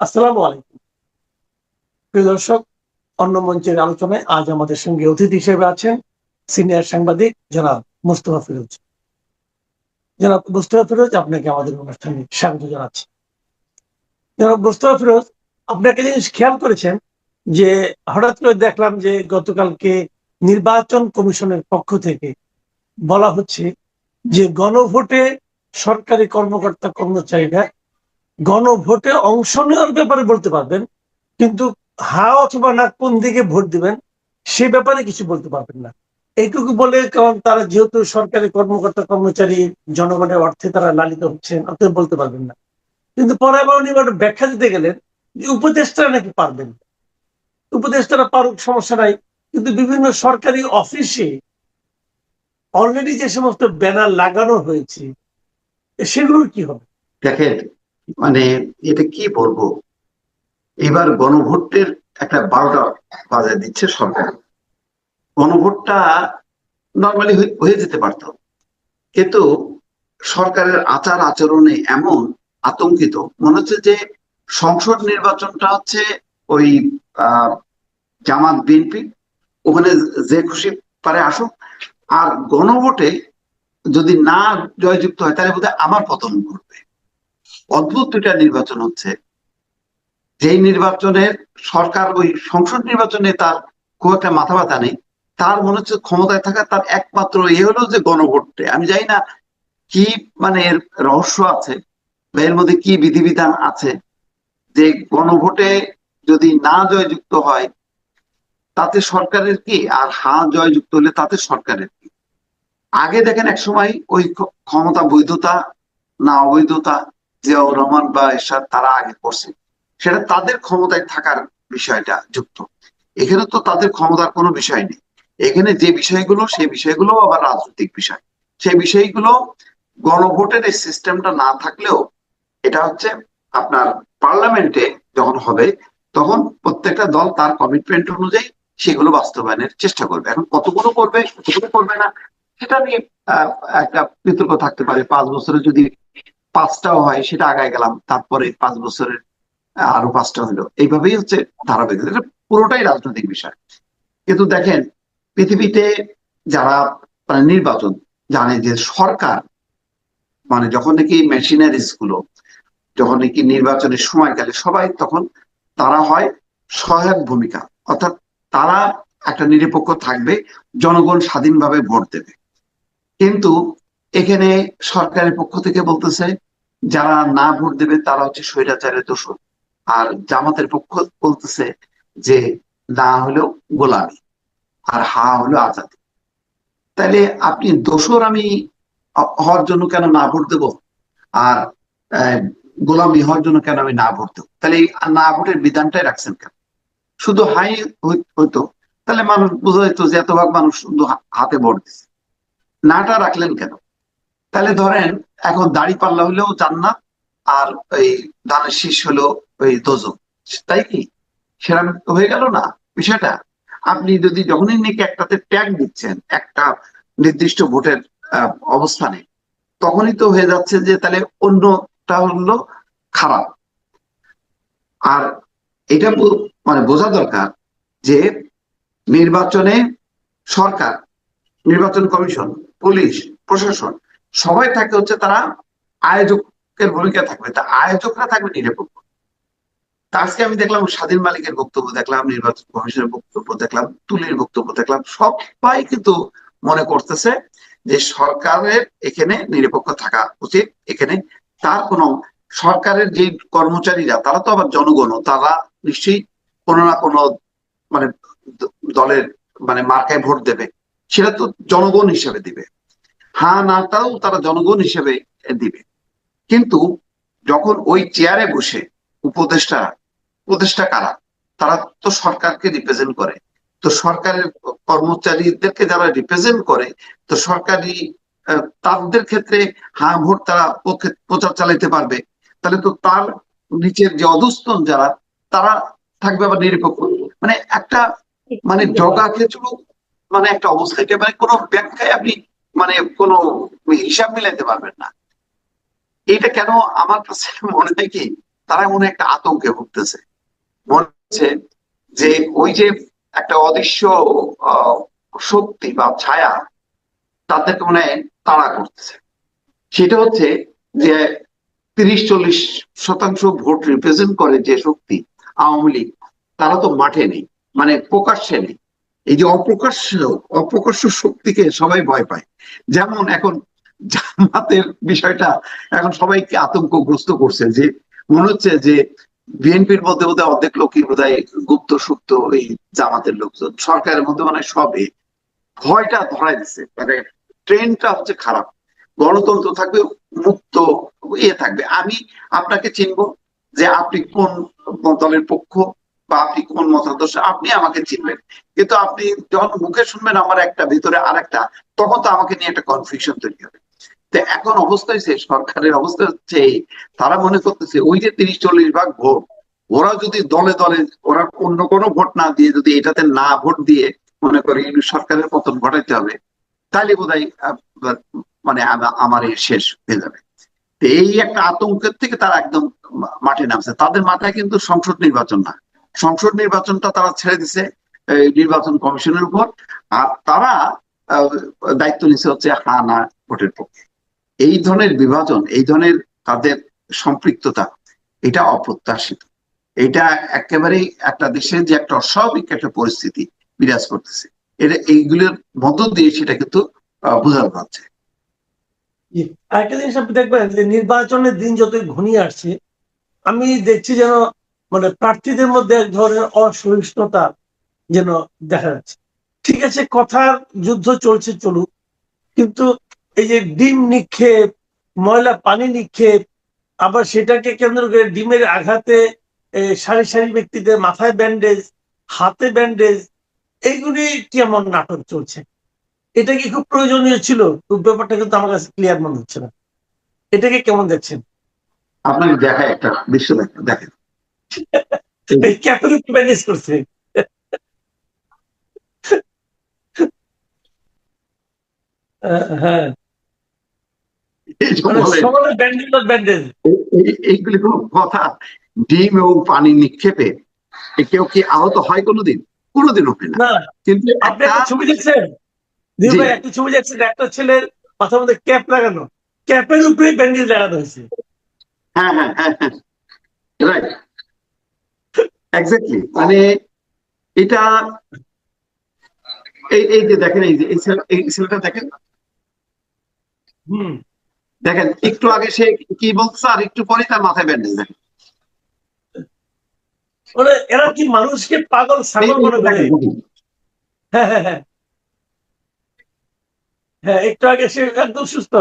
আসসালামু আলাইকুম। প্রিয় দর্শক, অন্য মঞ্চের আলোচনায় আজ আমাদের সঙ্গে অতিথি হিসেবে আছেন সিনিয়র সাংবাদিক জনাব মুস্তফা ফিরোজ। জনাব মুস্তফা ফিরোজ, আপনাকে আমাদের অনুষ্ঠানে স্বাগত জানাচ্ছি। জনাব মুস্তফা ফিরোজ আপনাকে জিনিস খেয়াল করেছেন যে হঠাৎ করে দেখলাম যে গতকালকে নির্বাচন কমিশনের পক্ষ থেকে বলা হচ্ছে যে গণভোটে সরকারি কর্মকর্তা কর্মচারীরা গণভোটে অংশ নেওয়ার ব্যাপারে বলতে পারবেন, কিন্তু হা অথবা না কোন দিকে ভোট দিবেন, সে ব্যাপারে কিছু বলতে পারবেন না। এইটুকু বলে, কারণ তারা যেহেতু সরকারি কর্মকর্তা, কর্মচারী, জনগণের অর্থে তারা লালিত হচ্ছেন, অতএব বলতে পারবেন না। কিন্তু পরে আবার উনি ব্যাখ্যা দিতে গেলেন যে উপদেষ্টারা নাকি পারবেন উপদেষ্টারা পারুক, সমস্যা নাই। কিন্তু বিভিন্ন সরকারি অফিসে অলরেডি যে সমস্ত ব্যানার লাগানো হয়েছে, সেগুলোর কি হবে? দেখেন মানে এটা কি বলব? এবার গণভোটের একটা বারোটা বাজায় দিচ্ছে সরকার। গণভোটটা নর্মালি হয়ে যেতে পারত। কিন্তু সরকারের আচার আচরণে এমন আতঙ্কিত, মনে হচ্ছে যে সংসদ নির্বাচনটা হচ্ছে ওই জামাত, বিএনপি, ওখানে যে খুশি পারে আসুক। আর গণভোটে যদি না জয়যুক্ত হয়, তাহলে বোধহয় আমার পতন ঘটবে। অদ্ভুত দুইটা নির্বাচন হচ্ছে। যেই নির্বাচনের সরকার, ওই সংসদ নির্বাচনে তার খুব একটা মাথা ব্যথা নেই। তার মনে হচ্ছে ক্ষমতায় থাকা তার একমাত্র ইয়ে হলো যে গণভোটে। আমি জানি না কি মানে এর রহস্য আছে এর মধ্যে কি বিধিবিধান আছে যে গণভোটে যদি না জয়যুক্ত হয়, তাতে সরকারের কি? আর হা জয়যুক্ত হলে তাতে সরকারের কি? আগে দেখেন এক সময় ওই ক্ষমতা বৈধতা, না অবৈধতা জিয়াউর রহমান বা এরশাদ তারা আগে করছে। সেটা তাদের ক্ষমতায় থাকার বিষয়টা যুক্ত। এখানে তো তাদের ক্ষমতার কোনো বিষয় নেই। এখানে যে বিষয়গুলো, সেই বিষয়গুলো আবার রাজনৈতিক বিষয়। সেই বিষয়গুলো গণভোটের এই সিস্টেমটা না থাকলেও এটা হচ্ছে আপনার পার্লামেন্টে যখন হবে, তখন প্রত্যেকটা দল তার কমিটমেন্ট অনুযায়ী সেগুলো বাস্তবায়নের চেষ্টা করবে। এখন কতগুলো করবে কতগুলো করবে না, সেটা নিয়ে একটা বিতর্ক থাকতে পারে। পাঁচ বছরে যদি পাঁচটাও হয়, সেটা আগায় গেলাম। তারপরে পাঁচ বছরের আরও পাঁচটা হলো। এইভাবেই হচ্ছে ধারাবাহিক এটা পুরোটাই রাজনৈতিক বিষয়। কিন্তু দেখেন, পৃথিবীতে যারা মানে নির্বাচন জানে যে সরকার মানে যখন নাকি মেশিনারিজগুলো যখন নাকি নির্বাচনের সময় গেলে সবাই তখন তারা হয় সহায়ক ভূমিকা। অর্থাৎ তারা একটা নিরপেক্ষ থাকবে, জনগণ স্বাধীনভাবে ভোট দেবে। কিন্তু এখানে সরকারের পক্ষ থেকে বলতেছে যারা না ভোট দেবে, তারা হচ্ছে স্বৈরাচারের দোষর। আর জামাতের পক্ষ বলতেছে যে, না হলেও গোলামি, আর হা হলো আজাদি। তাহলে আপনি দোষর আমি হওয়ার জন্য কেন না ভোট দেব? আর গোলামি হওয়ার জন্য কেন আমি না ভোট দেবো? তাহলে না ভোটের বিধানটাই রাখছেন কেন? শুধু হাই হইতো। তাহলে মানুষ বোঝা যেত যে এত ভাগ মানুষ শুধু হাতে ভোট দিচ্ছে নাটা রাখলেন কেন? তাহলে ধরেন, এখন দাড়ি পাল্লা হলেও জান্নাত আর ওই ধানের শীষ হলো ওই দোজো তাই কি? সেরকম হয়ে গেল না? বিষয়টা, আপনি যদি যখনই নাকি একটাতে ট্যাগ দিচ্ছেন, একটা নির্দিষ্ট ভোটের অবস্থানে, তখনই তো হয়ে যাচ্ছে যে তাহলে অন্যটা হলো খারাপ। আর এটা মানে বোঝা দরকার যে নির্বাচনে সরকার, নির্বাচন কমিশন, পুলিশ, প্রশাসন সবাই থাকে হচ্ছে তারা আয়োজকের ভূমিকা থাকবে। তা আয়োজকরা থাকবে নিরপেক্ষ। আজকে আমি দেখলাম স্বাধীন মালিকের বক্তব্য দেখলাম, নির্বাচন কমিশনের বক্তব্য দেখলাম, তুলির বক্তব্য দেখলাম, সবাই কিন্তু মনে করতেছে যে সরকারের এখানে নিরপেক্ষ থাকা উচিত, এখানে তার কোনো সরকারের যে কর্মচারীরা, তারা তো আবার জনগণ, তারা নিশ্চয়ই কোনো না কোনো মানে দলের মানে মার্কায় ভোট দেবে। সেটা তো জনগণ হিসেবে দিবে। হ্যাঁ নাটাও তারা জনগণ হিসেবে দিবে। কিন্তু যখন ওই চেয়ারে বসে উপদেষ্টা উপদেষ্টা কারা? তারা তো সরকারকে রিপ্রেজেন্ট করে। তো সরকারের কর্মচারীদেরকে যারা রিপ্রেজেন্ট করে, তো সরকারি তাদের ক্ষেত্রে হা ভোট তারা প্রচার চালাইতে পারবে। তাহলে তো তার নিচের যে অধস্তন যারা, তারা থাকবে আবার নিরপেক্ষ। মানে একটা মানে জগা খেচুড়ো মানে একটা অবস্থা। এটা মানে কোনো ব্যাখ্যায় আপনি মানে কোনো হিসাব মিলাইতে পারবেন না। এটা কেন আমার কাছে মনে হয় কি, তারা মনে একটা আতঙ্কে ভুগতেছে। মনে হচ্ছে যে ওই যে একটা অদৃশ্য শক্তি বা ছায়া, তাদেরকে মনে তাড়া করতেছে। সেটা হচ্ছে যে তিরিশ, চল্লিশ শতাংশ ভোট রিপ্রেজেন্ট করে যে শক্তি আওয়ামী লীগ, তারা তো মাঠে নেই মানে প্রকাশ্যে নেই। এই যে অপ্রকাশ্য অপ্রকাশ্য শক্তিকে সবাই ভয় পায়। যেমন এখন জামাতের বিষয়টা, এখন সবাইকে আতঙ্কগ্রস্ত করছে যে, মনে হচ্ছে যে বিএনপির মধ্যে বোধহয় অর্ধেক লোকই বোধহয় গুপ্ত, সুপ্ত এই জামাতের লোকজন। সরকারের মধ্যে মানে সবে ভয়টা ধরাই দিচ্ছে। মানে ট্রেনটা হচ্ছে খারাপ। গণতন্ত্র থাকবে, মুক্ত ইয়ে থাকবে। আমি আপনাকে চিনবো যে আপনি কোন দলের পক্ষ বা আপনি কোন মতাদর্শ, আপনি আমাকে চিনবেন। কিন্তু আপনি যখন মুখে শুনবেন আমার একটা, ভিতরে আর একটা তখন তো আমাকে নিয়ে একটা কনফিউশন তৈরি হবে। তো এখন অবস্থা হচ্ছে সরকারের অবস্থা হচ্ছে তারা মনে করতেছে ওই যে তিরিশ চল্লিশ ভাগ ভোট, ওরা যদি দলে দলে, ওরা অন্য কোনো ভোট না দিয়ে যদি এটাতে না ভোট দিয়ে মনে করে সরকারের পতন ঘটাইতে হবে তাহলে বোধ মানে আমার শেষ হয়ে যাবে। এই একটা আতঙ্কের থেকে তারা একদম মাঠে নামছে। তাদের মাথায় কিন্তু সংসদ নির্বাচন না। সংসদ নির্বাচনটা তারা ছেড়ে দিছে নির্বাচন কমিশনের উপর। আর তারা দায়িত্ব নিচ্ছে হচ্ছে হা না ভোটের পক্ষে। এই ধরনের বিভাজন, এই ধরনের তাদের সম্পৃক্ততা, এটা অপ্রত্যাশিত। এটা একেবারেই একটা দেশের যে একটা অস্বাভাবিক একটা পরিস্থিতি বিরাজ করতেছে। এটা এইগুলোর মধ্য দিয়ে সেটা কিন্তু বোঝানো যাচ্ছে। আরেকটা জিনিস আপনি দেখবেন যে নির্বাচনের দিন যতই ঘনিয়ে আসছে, আমি দেখছি যেন মানে প্রার্থীদের মধ্যে এক ধরনের অসহিষ্ণুতা যেন দেখা যাচ্ছে। ঠিক আছে, কথার যুদ্ধ চলছে, চলুক, কিন্তু এই যে ডিম নিক্ষেপ, ময়লা, পানি নিক্ষেপ, আবার সেটাকে কেন্দ্র করে ডিমের আঘাতে সারি সারি ব্যক্তিদের মাথায় ব্যান্ডেজ হাতে ব্যান্ডেজ এইগুলি কেমন নাটক চলছে? এটা কি খুব প্রয়োজনীয় ছিল? ব্যাপারটা কিন্তু আমার কাছে ক্লিয়ার মনে হচ্ছে না। এটাকে কেমন দেখছেন? আপনাকে দেখায় একটা দৃশ্য দেখেন। ক্যাথলিক ম্যানেজ করছে। হ্যাঁ। মানে এইগুলি কোনো কথা। ডিম এবং পানি নিক্ষেপে কেউ কি আহত হয় কোনোদিন? কোনোদিন হয় না। কিন্তু আপনি ছবি দেখছেন? একটা ছবি দেখছেন? একটা ছেলের মাথার মধ্যে ক্যাপ লাগানো। ক্যাপের উপরে ব্যান্ডেজ লাগানো হয়েছে। হ্যাঁ হ্যাঁ হ্যাঁ হ্যাঁ। রাইট এক্স্যাক্টলি মানে এটা এই এই যে দেখেন এই যে এই ছেলেটা দেখেন। হুম। দেখেন একটু আগে সে কি বলছে আর একটু পরে তার মাথায় ব্যান্ডেজ দেখেন মানে এরা কি মানুষকে পাগল ছাগল মনে করে হ্যাঁ হ্যাঁ হ্যাঁ। হ্যাঁ একটু আগে সে একদম সুস্থ।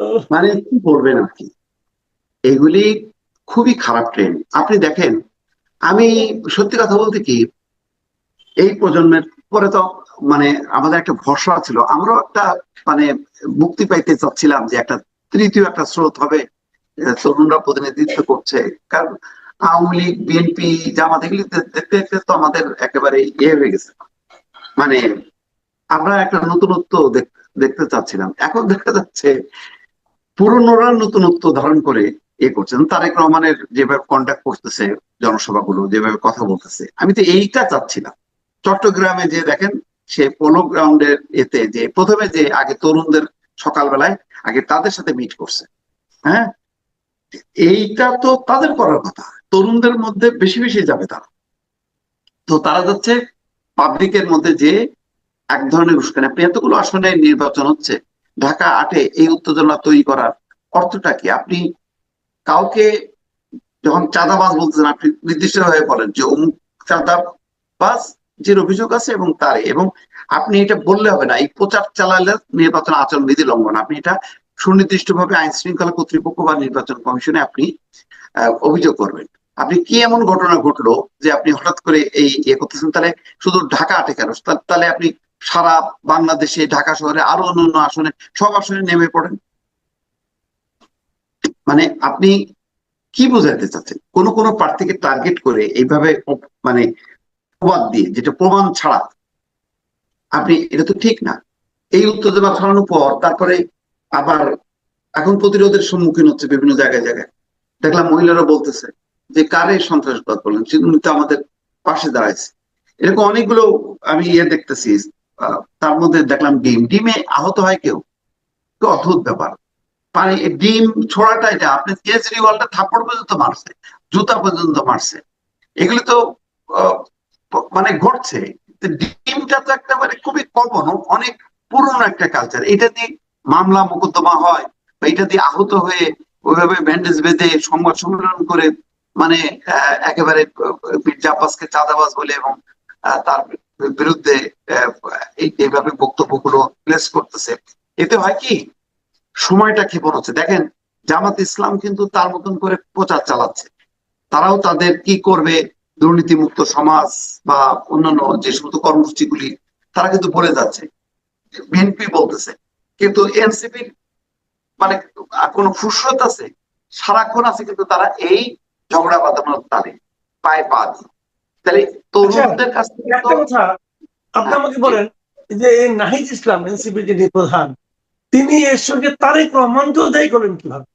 মানে কি বলবেন আপনি এগুলি খুবই খারাপ ট্রেন্ড আপনি দেখেন, আমি সত্যি কথা বলতে কি, এই প্রজন্মের পরে তো মানে আমাদের একটা ভরসা ছিল। আমরাও একটা মানে মুক্তি পাইতে চাচ্ছিলাম যে একটা তৃতীয় একটা স্রোত হবে তরুণরা প্রতিনিধিত্ব করছে। কারণ আওয়ামী লীগ, বিএনপি, জামাত, এগুলি দেখতে দেখতে তো আমাদের একেবারে ইয়ে হয়ে গেছে। মানে আমরা একটা নতুনত্ব দেখ- দেখতে চাচ্ছিলাম। এখন দেখা যাচ্ছে পুরনোরা নতুনত্ব ধারণ করে এ করছেন তারেক রহমানের যেভাবে কন্ট্যাক্ট করতেছে জনসভাগুলো, যেভাবে কথা বলতেছে, আমি তো এইটা চাচ্ছিলাম। চট্টগ্রামে যে দেখেন, সে পোলো গ্রাউন্ডের এতে যে প্রথমে যে আগে তরুণদের সকালবেলায় আগে তাদের সাথে মিট করছে। হ্যাঁ? এইটা তো তাদের করার কথা। তরুণদের মধ্যে বেশি বেশি যাবে তারা। তো তারা যাচ্ছে পাবলিকের মধ্যে যে এক ধরনের উস্কানি। আপনি এতগুলো আসনে নির্বাচন হচ্ছে ঢাকা আটে এই উত্তেজনা তৈরি করার অর্থটা কি? আপনি কাউকে যখন চাঁদাবাজ বলতেছেন, আপনি নির্দিষ্ট ভাবে বলেন যে অমুক চাঁদাবাজ যে অভিযোগ আছে এবং তার এবং আপনি এটা বললে হবে না। এই প্রচার চালালে নির্বাচন আচরণ বিধি লঙ্ঘন। আপনি এটা সুনির্দিষ্ট ভাবে আইন শৃঙ্খলা কর্তৃপক্ষ বা নির্বাচন কমিশনে আপনি অভিযোগ করবেন। আপনি কি এমন ঘটনা ঘটলো যে আপনি হঠাৎ করে এই ইয়ে করতেছেন? তাহলে শুধু ঢাকা আটে কেন? তাহলে আপনি সারা বাংলাদেশে, ঢাকা শহরে আরও অন্যান্য আসনে সব আসনে নেমে পড়েন। মানে আপনি কি বোঝাতে চাচ্ছেন? কোন কোন প্রার্থীকে টার্গেট করে এইভাবে মানে প্রবাদ দিয়ে, যেটা প্রমাণ ছাড়া। আপনি, এটা তো ঠিক না। এই উত্তেজনা ছড়ানোর পর তারপরে আবার এখন প্রতিরোধের সম্মুখীন হচ্ছে বিভিন্ন জায়গায় জায়গায়। দেখলাম মহিলারা বলতেছে যে, কারে সন্ত্রাসবাদ বললেন উনি তো আমাদের পাশে দাঁড়াইছে। এরকম অনেকগুলো আমি ইয়ে দেখতেছি। তার মধ্যে দেখলাম ডিম। ডিমে আহত হয় কেউ? অদ্ভুত ব্যাপার। এই ডিম ছোড়াটা এটা, আপনি কেজরিওয়ালটা থাপ্পড় পর্যন্ত মারছে, জুতা পর্যন্ত মারছে। এগুলো তো মানে ঘটছে। ডিমটা তো একটা মানে খুবই কমন অনেক পুরনো একটা কালচার এটা দিয়ে মামলা মোকদ্দমা হয় বা এটা দিয়ে আহত হয়ে ওইভাবে ব্যান্ডেজ বেঁধে সংবাদ সম্মেলন করে মানে একেবারে মির্জা আব্বাসকে চাঁদাবাজ বলে এবং তার বিরুদ্ধে এইভাবে বক্তব্যগুলো প্লেস করতেছে। এতে হয় কি? সময়টা ক্ষেপণ হচ্ছে। দেখেন, জামাত ইসলাম কিন্তু তার মতন করে প্রচার চালাচ্ছে। তারাও তাদের কি করবে? দুর্নীতিমুক্ত সমাজ বা অন্যান্য যে সমস্ত কর্মসূচিগুলি, তারা কিন্তু বলে যাচ্ছে। বিএনপি বলতেছে। কিন্তু এনসিপি মানে কোনো ফুসরত আছে? সারাক্ষণ আছে কিন্তু তারা এই ঝগড়া বাঁধানোর তালে পায়ে পা দিয়ে। তাহলে তরুণদের কাছ থেকে একটা কথা আপনি আমাকে বলেন যে এই নাহিদ ইসলাম এনসিপি যিনি প্রধান তিনি এর সঙ্গে তারেক রহমানকেও দায়ী করেন কীভাবে?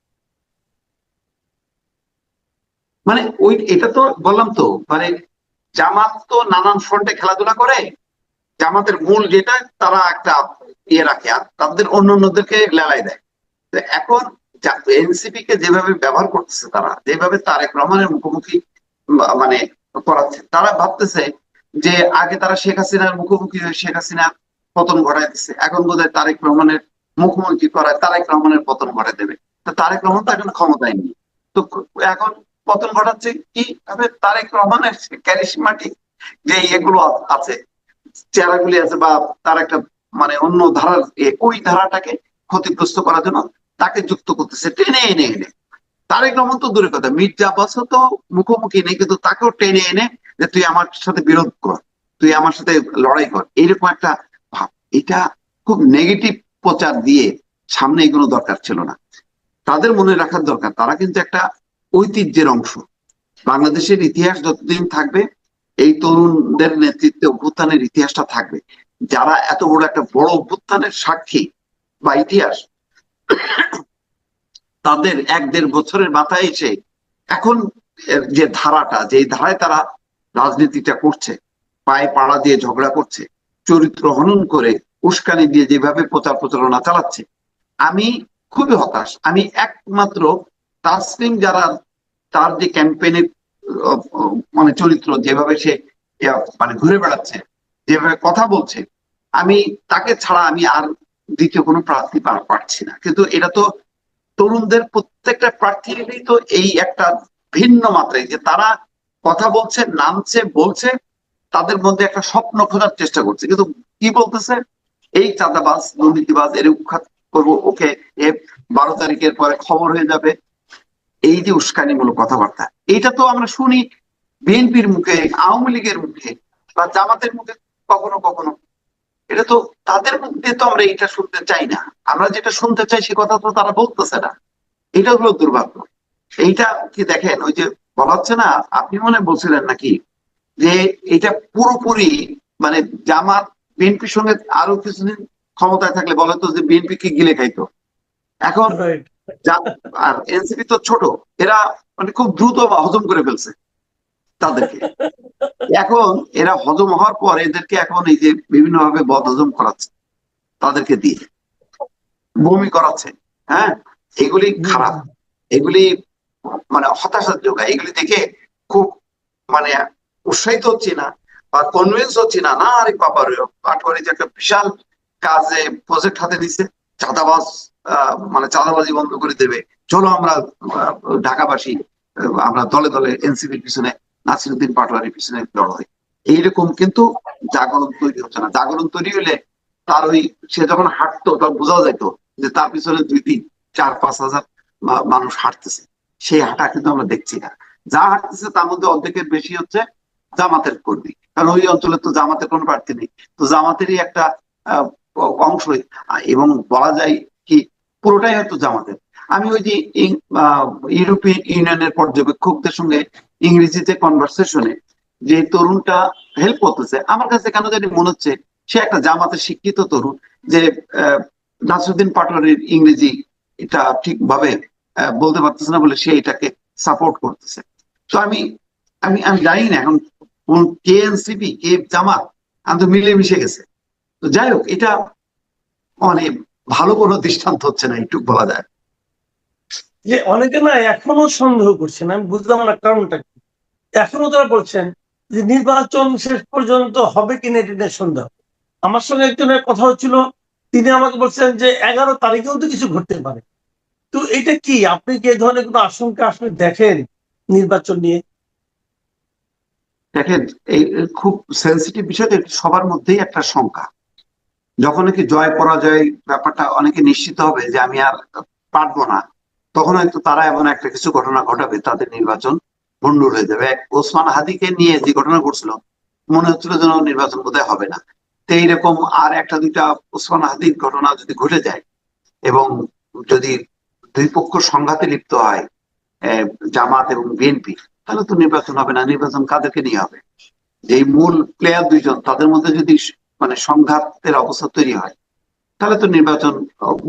মানে ওই এটা তো বললাম তো মানে জামাত তো নানান ফ্রন্টে খেলাধুলা করে জামাতের মূল যেটা তারা একটা ইয়ে রাখে আর তাদের অন্য অন্যদেরকে লেলাই দেয়। এখন এনসিপি কে যেভাবে ব্যবহার করতেছে তারা যেভাবে তারেক রহমানের মুখোমুখি মানে করাচ্ছে। তারা ভাবতেছে যে আগে তারা শেখ হাসিনার মুখোমুখি হয়ে শেখ হাসিনার পতন ঘটায় দিচ্ছে এখন বোধহয় তারেক রহমানের মুখোমুখি করায় তারেক রহমানের পতন ঘটায় দেবে। তো তারেক রহমান তো এখন ক্ষমতায় নেই। তো এখন পতন ঘটাচ্ছে কি তারেক রহমানের ক্যারিসমাটিক যে এগুলো আছে, চেহারাগুলি আছে বা তার একটা মানে অন্য ধারার ওই ধারাটাকে ক্ষতিগ্রস্ত করার জন্য তাকে যুক্ত করতেছে। টেনে এনে এনে। তারেক রহমান তো দূরের কথা। মির্জা আব্বাসও তো মুখোমুখি নেই, কিন্তু তাকেও টেনে এনে যে তুই আমার সাথে বিরোধ কর, তুই আমার সাথে লড়াই কর এইরকম একটা ভাব। এটা খুব নেগেটিভ প্রচার দিয়ে সামনে এগুলো দরকার ছিল না। তাদের মনে রাখার দরকার। তারা কিন্তু একটা ঐতিহ্যের অংশ। বাংলাদেশের ইতিহাস যতদিন থাকবে, এই তরুণদের নেতৃত্বে অভ্যুত্থানের ইতিহাসটা থাকবে। যারা এত বড় একটা বড় অভ্যুত্থানের সাক্ষী বা ইতিহাস তাদের এক দেড় বছরের মাথায় এসে এখন যে ধারাটা যে ধারায় তারা রাজনীতিটা করছে, পায়ে পাড়া দিয়ে ঝগড়া করছে, চরিত্র হনন করে উস্কানি দিয়ে যেভাবে প্রচার প্রচারণা চালাচ্ছে, আমি খুবই হতাশ। আমি একমাত্র তাসলিম যারা তার যে ক্যাম্পেইনের মানে চরিত্র, যেভাবে সে মানে ঘুরে বেড়াচ্ছে, যেভাবে কথা বলছে, আমি তাকে ছাড়া আমি আর দ্বিতীয় কোনো প্রার্থী পা- পাচ্ছি না। কিন্তু এটা তো তরুণদের প্রত্যেকটা প্রার্থীরই তো এই একটা ভিন্ন মাত্রায় যে তারা কথা বলছে, নামছে, বলছে, তাদের মধ্যে একটা স্বপ্ন খোঁজার চেষ্টা করছে। কিন্তু কি বলতেছে? এই চাঁদাবাজ, দুর্নীতিবাজ, এর উৎখাত করব, ওকে এ বারো তারিখের পরে খবর হয়ে যাবে। এই যে উস্কানিমূলক কথাবার্তা এটা তো আমরা শুনি বিএনপির মুখে, আওয়ামী লীগের মুখে, বা জামাতের মুখে কখনো কখনো। এটা তো তাদের মুখ দিয়ে তো আমরা এটা শুনতে চাই না। আমরা যেটা শুনতে চাই সে কথা তো তারা বলতেছে না। এটা হলো দুর্ভাগ্য। এইটা কি দেখেন ওই যে বলা হচ্ছে না আপনি মনে বলছিলেন নাকি যে এটা পুরোপুরি মানে জামাত বিএনপির সঙ্গে আরও কিছুদিন ক্ষমতায় থাকলে বলে তো যে বিএনপি কে গিলে খাইতো। এখন আর এনসিপি তো ছোট এরা মানে খুব দ্রুত হজম করে ফেলছে। তাদেরকে। এখন এরা হজম হওয়ার পর এদেরকে এখন এই যে বিভিন্ন ভাবে বদ হজম করাচ্ছে তাদেরকে দিয়ে বমি করাচ্ছে হ্যাঁ? এগুলি খারাপ। এগুলি মানে হতাশার যোগায় এগুলি দেখে খুব মানে উৎসাহিত হচ্ছি না বা কনভিন্স হচ্ছি না না আরে বাবা রে পাটোয়ারি যে একটা বিশাল কাজে প্রজেক্ট হাতে নিছে চাঁদাবাজ আহ, মানে চাঁদাবাজি বন্ধ করে দেবে। চলো আমরা ঢাকাবাসী আমরা দলে দলে এনসিপির পিছনে নাসিরুদ্দিন পাটোয়ারির পিছনে লড়াই এইরকম কিন্তু জাগরণ তৈরি হচ্ছে না। জাগরণ তৈরি হলে তার ওই সে যখন হাঁটতো, তখন বোঝা যেত যে তার পিছনে দুই তিন, চার, পাঁচ হাজার মানুষ হাঁটতেছে। সেই হাঁটা কিন্তু আমরা দেখছি না। যা হাঁটতেছে তার মধ্যে অর্ধেকের বেশি হচ্ছে জামাতের কর্মী। কারণ ওই অঞ্চলে তো জামাতের কোনো প্রার্থী নেই। তো জামাতেরই একটা অংশ এবং বলা যায় কি পুরোটাই হয়তো জামাতের। আমি ওই যে ইউরোপিয়ান ইউনিয়নের পর্যবেক্ষকদের সঙ্গে ইংরেজিতে কনভারসেশনে যে তরুণটা হেল্প করতেছে, আমার কাছে কেন জানি মনে হচ্ছে সে একটা জামাতের শিক্ষিত তরুণ যে নাসরুদ্দিন পাটোয়ারির ইংরেজি এটা ঠিকভাবে বলতে পারতেছে না বলে সে এটাকে সাপোর্ট করতেছে। তো আমি আমি আমি জানি না এখন কোন কে কে জামাত, আমি তো মিলে মিশে গেছে। তো যাই হোক, এটা অনেক ভালো কোনো দৃষ্টান্ত হচ্ছে না একটু বলা যায়। যে অনেকে না এখনও সন্দেহ করছেন, আমি বুঝলাম না কারণটা কি। এখনও তারা বলছেন যে নির্বাচন শেষ পর্যন্ত হবে কিনা এটা সন্দেহ। আমার সঙ্গে একজনের কথা হচ্ছিল, তিনি আমাকে বলছেন যে এগারো তারিখেও তো কিছু ঘটতে পারে। তো এটা কি, আপনি কি ধরনের কোনো আশঙ্কা আসলে দেখেন নির্বাচন নিয়ে? দেখেন, এই খুব সেন্সিটিভ বিষয় সবার মধ্যেই একটা শঙ্কা। যখন নাকি জয় পরাজয় ব্যাপারটা অনেকে নিশ্চিত হবে যে আমি আর পারব না। তখন হয়তো তারা এমন একটা কিছু ঘটনা ঘটাবে, তাদের নির্বাচন ভণ্ডুর হয়ে যাবে। ওসমান হাদিকে নিয়ে যে ঘটনা ঘটছিল, মনে হচ্ছিল যেন নির্বাচন বোধহয় হবে না। তো এইরকম আর একটা দুইটা ওসমান হাদির ঘটনা যদি ঘটে যায় এবং যদি দুই পক্ষ সংঘাতে লিপ্ত হয় জামাত এবং বিএনপি, তাহলে তো নির্বাচন হবে না। নির্বাচন কাদেরকে নিয়ে হবে? যেই মূল প্লেয়ার দুইজন, তাদের মধ্যে যদি মানে সংঘাতের অবস্থা তৈরি হয়, তাহলে তো নির্বাচন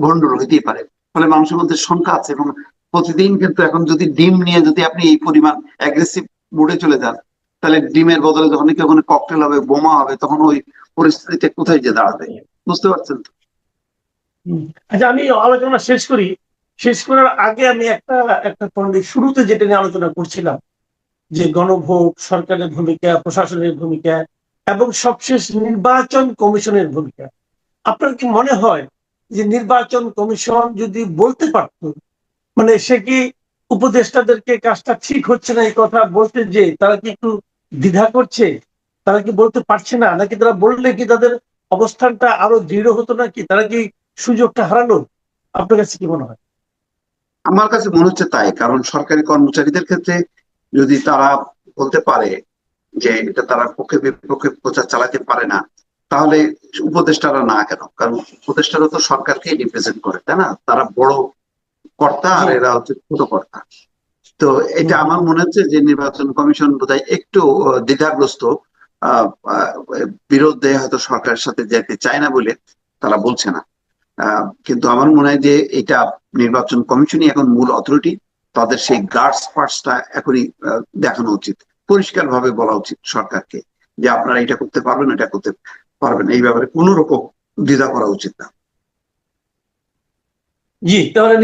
ভণ্ডুল হইতেই পারে। ফলে মানুষের মধ্যে শঙ্কা আছে এবং প্রতিদিন কিন্তু এখন যদি ডিম নিয়ে যদি আপনি এই পরিমাণ অ্যাগ্রেসিভ মুডে চলে যান, তাহলে ডিমের বদলে যখন কি ওখানে ককটেল হবে, বোমা হবে, তখন ওই পরিস্থিতিতে কোথায় যে দাঁড়াবে? বুঝতে পারছেন তো? আচ্ছা আমি আলোচনা শেষ করি। শেষ করার আগে আমি একটা একটা পয়েন্ট শুরুতে যেটা নিয়ে আলোচনা করছিলাম, যে গণভোট, সরকারের ভূমিকা, প্রশাসনের ভূমিকা এবং সবশেষ নির্বাচন কমিশনের ভূমিকা। আপনার কি মনে হয় যে নির্বাচন কমিশন যদি বলতে পারত মানে সে কি উপদেষ্টাদেরকে কাজটা ঠিক হচ্ছে না এই কথা বলতে যে তারা কি একটু দ্বিধা করছে? তারা কি বলতে পারছে না? নাকি তারা বললে কি তাদের অবস্থানটা আরও দৃঢ় হতো নাকি? তারা কি সুযোগটা হারালো? আপনার কাছে কি মনে হয়? আমার কাছে মনে হচ্ছে তাই, কারণ সরকারি কর্মচারীদের ক্ষেত্রে যদি তারা বলতে পারে যে এটা তারা পক্ষে বিপক্ষে প্রচার চালাতে পারে না তাহলে উপদেষ্টারা না কেন? কারণ উপদেষ্টারা তো সরকারকেই রিপ্রেজেন্ট করে তাই না? তারা বড় কর্তা আর এরা হচ্ছে ছোট কর্তা। তো এটা আমার মনে হচ্ছে যে নির্বাচন কমিশন বোধহয় একটু দ্বিধাগ্রস্ত বিরোধে হয়তো সরকারের সাথে যেতে চায় না বলে তারা বলছে না। কিন্তু আমার মনে হয় যে এটা নির্বাচন কমিশনই এখন মূল অথরিটি তাদের সেই গার্ডস পার্টসটা এখনই দেখানো উচিত। পরিষ্কার ভাবে বলা উচিত সরকারকে যে আপনারা এটা করতে পারবেন এটা করতে পারবেন। এই ব্যাপারে কোনো রকম দ্বিধা করা উচিত না। জি তাহলে